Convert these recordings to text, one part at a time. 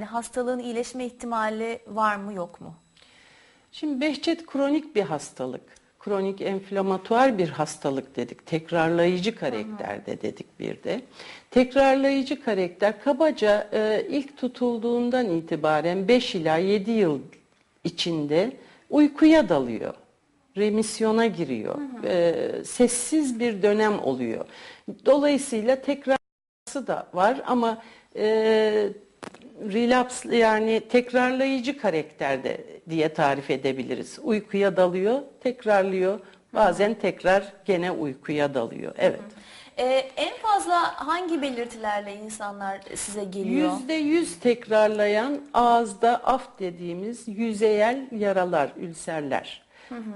Yani hastalığın iyileşme ihtimali var mı yok mu? Şimdi Behçet kronik bir hastalık. Kronik enflamatuar bir hastalık dedik. Tekrarlayıcı karakter de dedik bir de. Tekrarlayıcı karakter kabaca e, ilk tutulduğundan itibaren 5 ila 7 yıl içinde uykuya dalıyor. Remisyona giriyor. E, sessiz bir dönem oluyor. Dolayısıyla tekrarsı da var ama e, relaps yani tekrarlayıcı karakterde diye tarif edebiliriz. Uykuya dalıyor, tekrarlıyor. Bazen tekrar gene uykuya dalıyor. Evet. Ee, en fazla hangi belirtilerle insanlar size geliyor? Yüzde yüz tekrarlayan ağızda af dediğimiz yüzeyel yaralar, ülserler.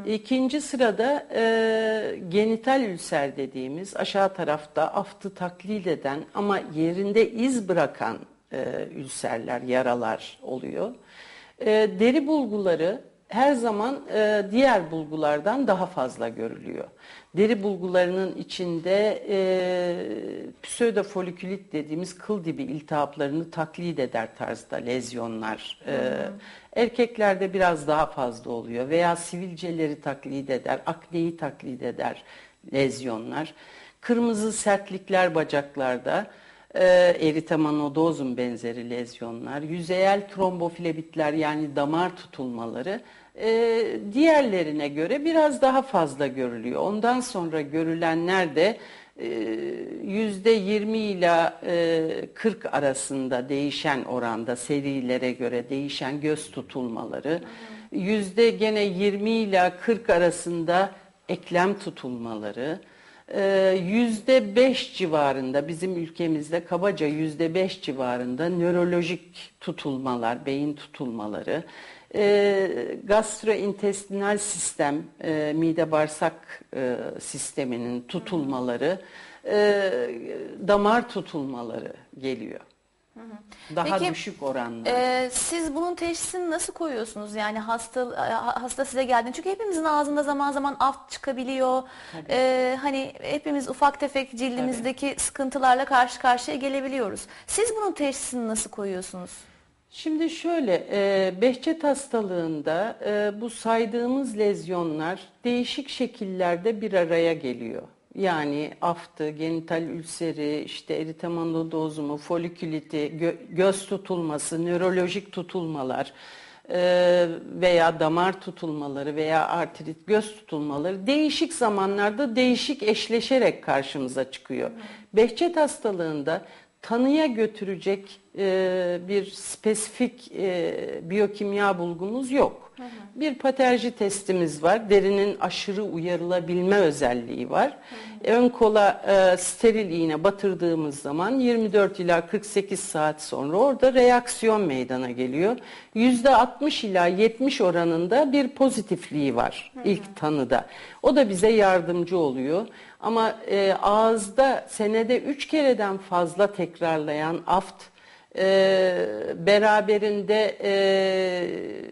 İkinci sırada e, genital ülser dediğimiz aşağı tarafta aftı taklit eden ama yerinde iz bırakan e, ülserler, yaralar oluyor. E, deri bulguları her zaman e, diğer bulgulardan daha fazla görülüyor. Deri bulgularının içinde e, pseudofolikülit dediğimiz kıl dibi iltihaplarını taklit eder tarzda lezyonlar. E, erkeklerde biraz daha fazla oluyor veya sivilceleri taklit eder, akneyi taklit eder lezyonlar. Kırmızı sertlikler bacaklarda e, eritemanodozum benzeri lezyonlar, yüzeyel tromboflebitler yani damar tutulmaları e, diğerlerine göre biraz daha fazla görülüyor. Ondan sonra görülenler de e, yüzde 20 ila e, 40 arasında değişen oranda serilere göre değişen göz tutulmaları, yüzde gene 20 ila 40 arasında eklem tutulmaları, ee, yüzde beş civarında bizim ülkemizde kabaca yüzde beş civarında nörolojik tutulmalar, beyin tutulmaları, e, gastrointestinal sistem, e, mide bağırsak e, sisteminin tutulmaları, e, damar tutulmaları geliyor. Daha Peki, düşük oranla. Ee, siz bunun teşhisini nasıl koyuyorsunuz? Yani hasta ha- hasta size geldiğinde çünkü hepimizin ağzında zaman zaman aft çıkabiliyor. Ee, hani hepimiz ufak tefek cildimizdeki sıkıntılarla karşı karşıya gelebiliyoruz. Siz bunun teşhisini nasıl koyuyorsunuz? Şimdi şöyle, e, Behçet hastalığında e, bu saydığımız lezyonlar değişik şekillerde bir araya geliyor. Yani aftı, genital ülseri, işte eritemanodozmu, foliküliti, gö- göz tutulması, nörolojik tutulmalar e, veya damar tutulmaları veya artrit göz tutulmaları değişik zamanlarda değişik eşleşerek karşımıza çıkıyor. Behçet hastalığında tanıya götürecek e, bir spesifik e, biyokimya bulgumuz yok. Bir paterji testimiz var. Derinin aşırı uyarılabilme özelliği var. Ön kola e, steril iğne batırdığımız zaman 24 ila 48 saat sonra orada reaksiyon meydana geliyor. %60 ila 70 oranında bir pozitifliği var ilk tanıda. O da bize yardımcı oluyor. Ama e, ağızda senede 3 kereden fazla tekrarlayan aft e, beraberinde e,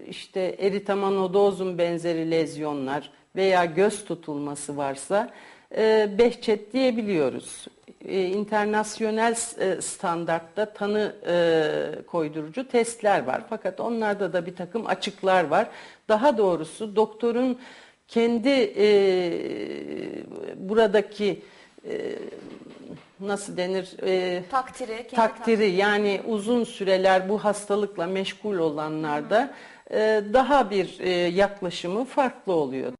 işte eritamanodozum benzeri lezyonlar veya göz tutulması varsa e, behçet diyebiliyoruz. E, internasyonel e, standartta tanı e, koydurucu testler var. Fakat onlarda da bir takım açıklar var. Daha doğrusu doktorun kendi e, buradaki e, nasıl denir e, Takdiri, kendi takdiri yani uzun süreler bu hastalıkla meşgul olanlarda e, daha bir e, yaklaşımı farklı oluyor.